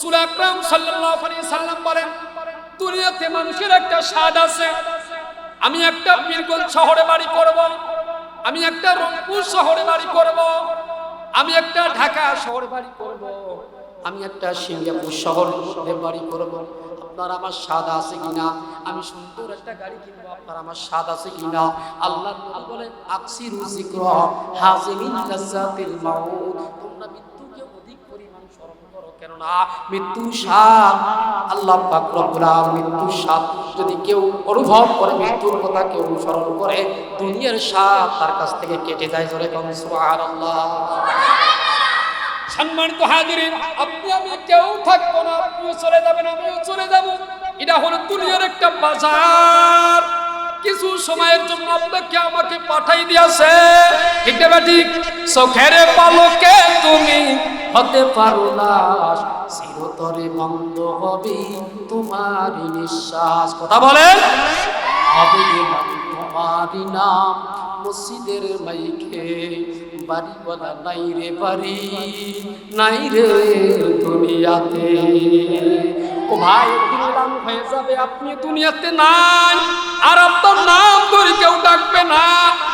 রসুল আকরাম সাল্লাল্লাহু আলাইহি সাল্লাম বলেন, দুনিয়াতে মানুষের একটা স্বাদ আছে। আমি একটা পীরগঞ্জ শহরে বাড়ি করব, আমি একটা রংপুর শহরে বাড়ি করব, আমি একটা ঢাকা শহরে বাড়ি করব, আমি একটা সিঙ্গাপুর শহরে বাড়ি করব। আপনার আমার স্বাদ আছে কিনা? আমি সুন্দর একটা গাড়ি কিনবো, আপনার আমার স্বাদ আছে কিনা? আল্লাহ নবী বলে আকসিরু যিকর হাজিমিন লাজ্জাতিল মাউত। তোমরা কেননা মৃত্যু স্বাদ। আল্লাহ পাক রব্বুল আলামিন মৃত্যু স্বাদ যদি কেউ অনুভব করে, মৃত্যুর কথা কেউ অনুসরণ করে, দুনিয়ার স্বাদ তার কাছ থেকে কেটে যায় জোরে কম সুবহানাল্লাহ। সম্মানিত হাজিরিন, আপনি, আমি কেউ থাকব না, আপনিও চলে যাবেন, আমিও চলে যাব। এটা হলো দুনিয়ার একটা বাজার। কিছু সময়ের জন্য আপনাকে আমাকে পাঠাই দিয়েছে। না ঠিক? চোখের পালকে তুমি হতে পারো না চিরতরে বন্ধ হবে তোমার নিঃশ্বাস। কথা বলেন? হবে তোমারই নাম মসজিদের মাইকে। বাড়ি নাই রে বাড়ি, নাই রে দুনিয়াতে। ও ভাই দিন হয়ে যাবে। আপনি দুনিয়াতে নাই, আর আপনার নাম ধরে কেউ ডাকবে না।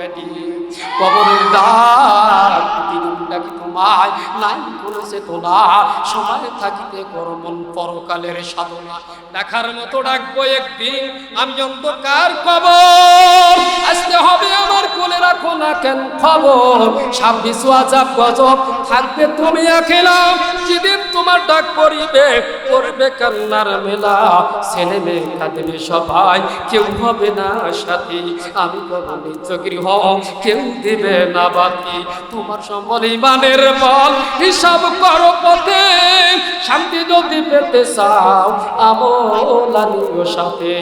বেটি কবরের দ্বার প্রতিদিনটা কি তোমায়? নাই করেছে তোলা সময় থাকিতে করমন পরকালের সাধনা। দেখার মতো ডাকবো একদিন, আমি অন্ধকার কবর। আসতে হবে আমার কোলে, রাখো না কেন খবর। সাব্বিশ আজাব গজব থাকবে তুমি একেলাম যেদিন তোমার ডাক পড়িবে করবে কান্নার মেলা। ছেলে মেয়ে কাঁদবে সবাই, কেউ হবে না সাথী। আমি কবর গৃহ কেউ দিবে না বাকি। তোমার সম্বল ইমানের বল, হিসাব করো পথে। শান্তি যদি পেতে চাও আমলানিও সাথে।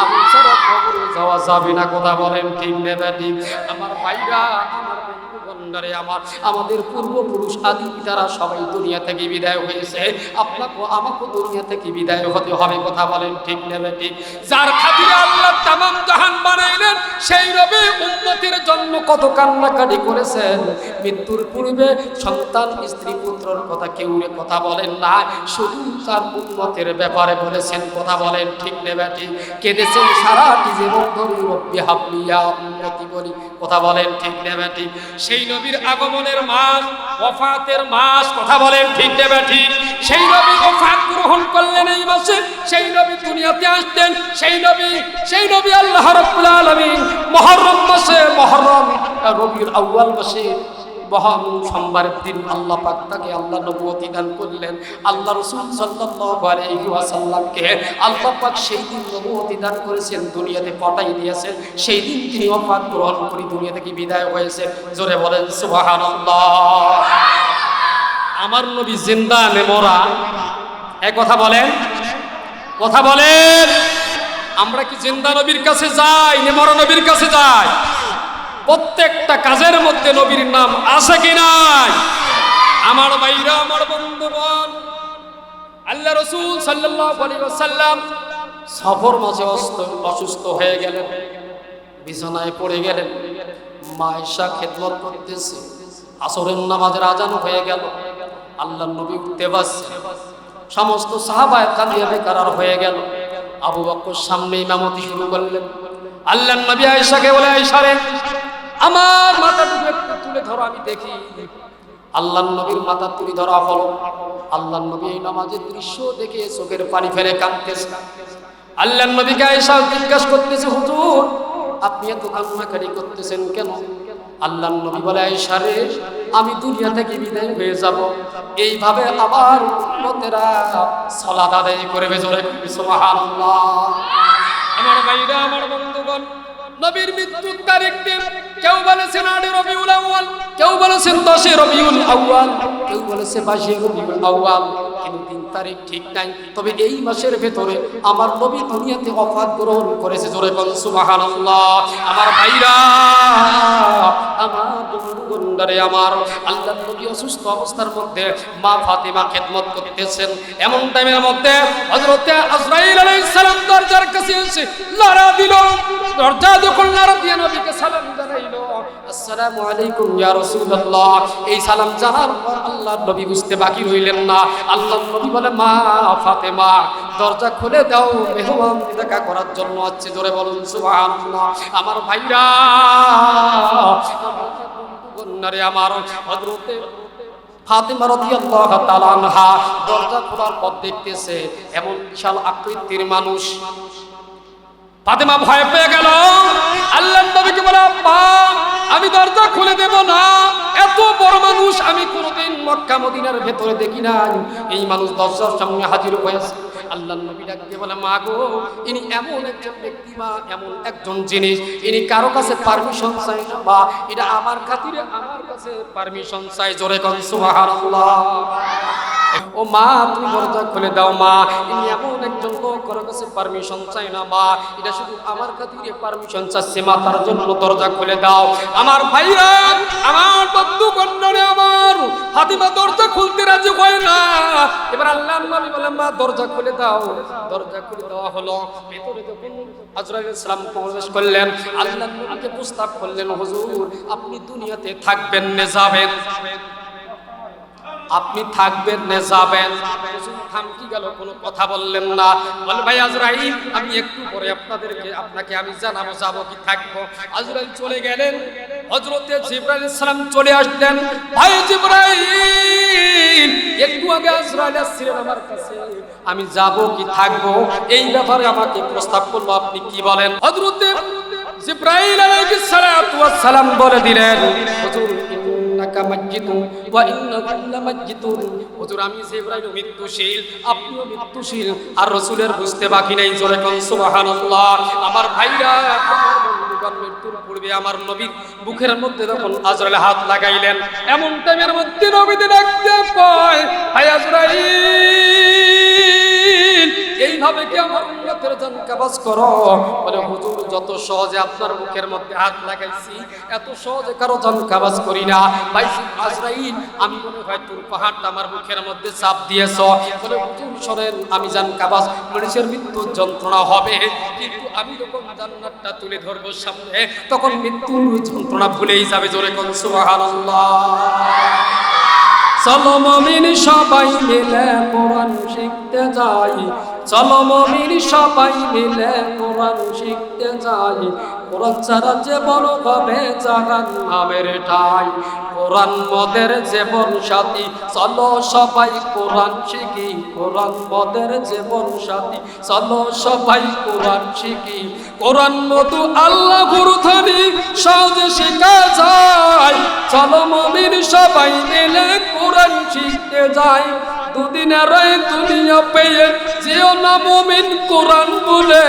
আমি ছাড়া খবরে যাওয়া যাবে না, কথা বলেন ঠিক নেবে ঠিক আমার ভাইরা, আমার বন্ধুগণরে আমার, আমাদের পূর্বপুরুষ আদি পিতারা সবাই দুনিয়া থেকে বিদায় হয়েছে, আপনাকে, আমাকে দুনিয়া থেকে বিদায় হতে হবে কথা বলেন ঠিক নেবে ঠিক যার খাতিরে আল্লাহ তামাম জাহান বানাইলেন, সেই রবে উন্নতির জন্য কত কান্নাকাটি করেছেন। মৃত্যুর পূর্বে সন্তান, স্ত্রী, পুত্রর কথা কেউ কথা বলেন না, শুধু তার উন্নতের ব্যাপারে বলেছেন কথা বলেন ঠিক নেবে ঠিক কেঁদেছেন সারাটি জীবন ধরে রব্বি হাবলিয়া উন্নতি বলি, কথা বলেন ঠিক নেবে ঠিক সেই নবীর আগমনের মাস, ওফাতের মাস, কথা বলেন ঠিক দেবে ঠিক? সেই নবী ওফাত গ্রহণ করলেন এই মাসে, সেই নবী দুনিয়াতে আসতেন, সেই নবী সেই নবী আল্লাহ রাব্বুল আলামিন মুহররম মাসে মুহররম রবিউল আউয়াল মাসে মহান সোমবারের দিন আল্লাহ পাক তাকে আল্লাহ নবুয়তি দান করলেন। আল্লাহ রসুল সাল্লাল্লাহু আলাইহি ওয়াসাল্লামকে আল্লাহ পাক সেই দিন নবুয়তি দান করেছেন, দুনিয়াতে পাঠাই দিয়েছেন। সেই দিন তিনি ওফাত গ্রহণ করে দুনিয়া থেকে বিদায় হয়েছে জোরে বলেন, সুবহানাল্লাহ। আমার নবী জিন্দা নেমরা এক কথা বলেন। কথা বলেন। আমরা কি জিন্দা নবীর কাছে যাই নেমরা নবীর কাছে যাই? প্রত্যেকটা কাজের মধ্যে নবীর নাম আছে কি নাই? আমার ভাইরা, আমার বন্ধুগণ, আল্লাহ রসুল ওয়াসাল্লাম সফর মাঝে অসুস্থ হয়ে গেলেন, বিছানায় পড়ে গেলেন, মা ঈশা খেদমত করতেছে, আসরের নামাজের আজান হয়ে গেল আল্লাহ নবী উঠতে পারছে সমস্ত সাহাবায় কাঁদিয়ে বেকার হয়ে গেল, আবু বক্কর সামনে ইমামতি শুরু করলেন আল্লাহ নবী আয়েশাকে বলে আয়েশারে আমার মাথাটুকু একটু তুলে ধরো, আমি দেখি। আল্লাহ নবীর মাথা তুলি ধরা হলো। আল্লাহ নবী এই নামাজের দৃশ্য দেখে চোখের পানি ফেলে কাঁদতেছে। আল্লাহ নবীকে আয়েশা জিজ্ঞাসা করতেছে, হুজুর, আপনি এত কান্নাকারি করতেছেন কেন? আল্লাহ নবী বলে, আয়েশা রে, আমি দুনিয়া থেকে বিদায় হয়ে যাব। এইভাবে আবার উম্মতেরা সালাত আদায় করবে জোরে সুবহানাল্লাহ। আমার ভাইরা, আমার বন্ধুগণ নবীর মৃত্যুর তারিখ দিন কেউ বলেছেন আটে রবিউল আউয়াল, কেউ বলেছেন দশে রবিউল আউয়াল, কেউ বলেছে বাসে রবিউল আউয়াল। কিন্তু তিন তারিখ ঠিক নাই। তবে এই মাসের ভেতরে আমার নবী দুনিয়াতে অফাত গ্রহণ করেছে। জোরে কোন সুবহানাল্লাহ। আমার ভাইরা, আমার বন্ধুগণরে আমার আল্লাহ নবী অসুস্থ অবস্থার মধ্যে মা ফাতেমা খেদমত করতেছেন। এমন টাইমের মধ্যে হযরতে আজরাইল আলাইহিস সালাম দরজার কাছে এসে লড়া দিল। দরজা যখন লড়া দিয়ে নবীকে সালাম জানাইলো। আসসালামু আলাইকুম। ইয়া রাসূলুল্লাহ, এই সালাম জানার আল্লাহর নবী বুঝতে বাকি রইলেন না। আল্লাহর নবী বলে, মা ফাতেমা, দরজা খুলে দাও, মেহমান দেখা করার জন্য আছে জোরে বলুন, সুবহানাল্লাহ। আমার ভাইরা বন্যারে আমার হযরতে ফাতেমা তাআলা আনহা দরজা খোলার দেখতেছে, এমন বিশাল আকৃতির মানুষ। ফাতেমা ভয় পেয়ে গেল। ভেতরে দেখি নাই। এই মানুষ দরজার সামনে হাজির হয়েছে আল্লাহ নবী ডাকতে বলে, মা গো, ইনি এমন একজন ব্যক্তি বা এমন একজন জিনিস, ইনি কারও কাছে পারমিশন চাই না বা এটা আমার খাতিরে আমার কাছে পারমিশন চাই জোরে কন, সুবহানাল্লাহ। ও মা, তুমি দরজা খুলে দাও মা। ইনি এমন একজন লোক, কারও কাছে পারমিশন চাই না মা। এটা শুধু আমার পারমিশন চাচ্ছে মা, তার জন্য দরজা খুলে দাও। আমার ভাইরা, আমার বন্ধু আমার, ফাতিমা দরজা খুলতে রাজি হয় না। এবার আল্লাহ বলে, মা, দরজা খুলে দাও। দরজা খুলে দেওয়া হলো। ভেতরে যখন আজরাইল ইসলাম প্রবেশ করলেন, আল্লাহ প্রস্তাব করলেন, হুজুর, আপনি দুনিয়াতে থাকবেন নে যাবেন আপনি থাকবেন না যাবেন। থামকি গেল, কোনো কথা বললেন না। বলে, ভাই আজরাইল, আমি একটু পরে আপনাদেরকে, আপনাকে আমি জানাব, যাব কি থাকব। আজরাইল চলে গেলেন। হজরতে জিব্রাইল ইসলাম চলে আসলেন। ভাই জিব্রাইল, একটু আগে আজরাইল আসছিলেন আমার কাছে। আমি যাব কি থাকব? এই ব্যাপারে আমাকে প্রস্তাব করল, আপনি কি বলেন? হজরতে জিব্রাইল আলাইহিস সালাম বলে দিলেন। হুজুর আর রাসূলের বুঝতে বাকি নাই আমার ভাইরা মৃত্যুর পূর্বে আমার নবীর বুকের মধ্যে যখন আজরাইল হাত লাগাইলেন, এমন টাইমের মধ্যে নবীতে ডাকতে কয় ভাই আজরাইল, এইভাবে কি আমার কাবাজ করো, বলে, হুজুর, যত সহজে আপনার মুখের মধ্যে হাত লাগাইছি, এত সহজে কারও করি না। আজরাইল, আমি মনে হয় তোর পাহাড়টা আমার মুখের মধ্যে চাপ দিয়েছ। বলে, হুজুর সরেন আমি জান কাবাজ, মানুষের মৃত্যুর যন্ত্রণা হবে, কিন্তু আমি যখন জান্নাতটা তুলে ধরবো সামনে, তখন মৃত্যুর যন্ত্রণা ভুলেই যাবে। জোরে কোন, সুবহানাল্লাহ। চলো মমিন সবাই মিলে কোরআন শিখতে যাই। চলো মমিন সবাই মিলে কোরআন শিখতে যাই। কোরআন যে বড় হবে জাগান নামের ঠাই। কোরআন মদের জীবন সাথী, চলো সবাই কোরআন শিখি। কোরআন মদের জীবন সাথী, চলো সবাই কোরআন শিখি। কোরআন মধু আল্লাহ গুরুধনী সহজে শেখা যায়। চলো মমিন সবাই মিলে কোরআন শিখতে যাই দুদিনের দুনিয়া পেয়ে যেও না মুমিন কোরআন বলে।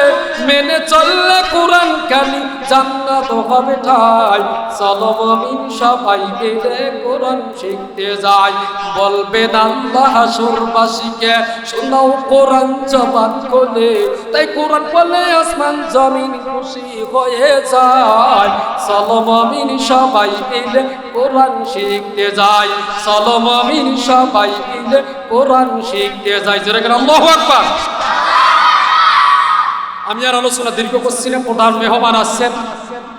মেনে চললে কোরআন খালি জান্নাত হবে ঠাই। চলো মুমিন সবাই মিলে কোরআন শিখতে যাই বলবেন আল্লাহ হাসুরবাসীকে, শোনাও কোরআন জবান কোলে তাই কোরআন বলে আসমান জমিন খুশি হয়ে যায়। চলো মুমিন সবাই মিলে কোরআন শিখতে যাই চলো মুমিন সবাই মিলে কোরআন শিখতে যাই। জোরে গেলাম আল্লাহু আকবার। আমি আর আলোচনা দীর্ঘ করছি না, প্রধান মেহমান আসছেন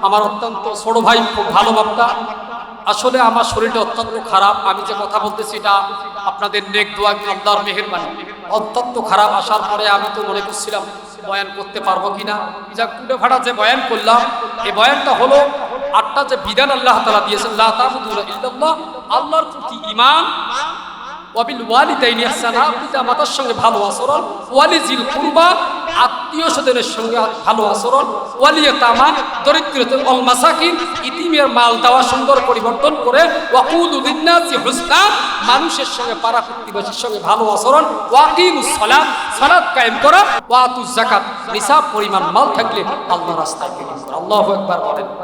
আমার অত্যন্ত ছোট ভাই, খুব ভালো বাপ্তা আসলে আমার শরীরটা অত্যন্ত খারাপ। আমি যে কথা বলতেছি এটা আপনাদের নেক দোয়া আল্লাহর মেহেরবানি। অত্যন্ত খারাপ আসার পরে আমি তো মনে করছিলাম, বয়ান করতে পারব কিনা। যা কুটে ফাটা যে বয়ান করলাম। এই বয়ানটা হলো আটটা যে বিধান আল্লাহ তালা দিয়েছেন আল্লাহর প্রতি ইমান সঙ্গে ভালো আত্মীয় স্বজনের সঙ্গে ভালো ইতিমের মাল সুন্দর পরিবর্তন করে মানুষের সঙ্গে পাড়া প্রতিবেশীর সঙ্গে ভালো আচরণ, ওয়াকিমুস সালাত কায়েম করা নিসাব পরিমাণ মাল থাকলে আল্লাহ রাস্তায় আল্লাহু আকবার বলেন।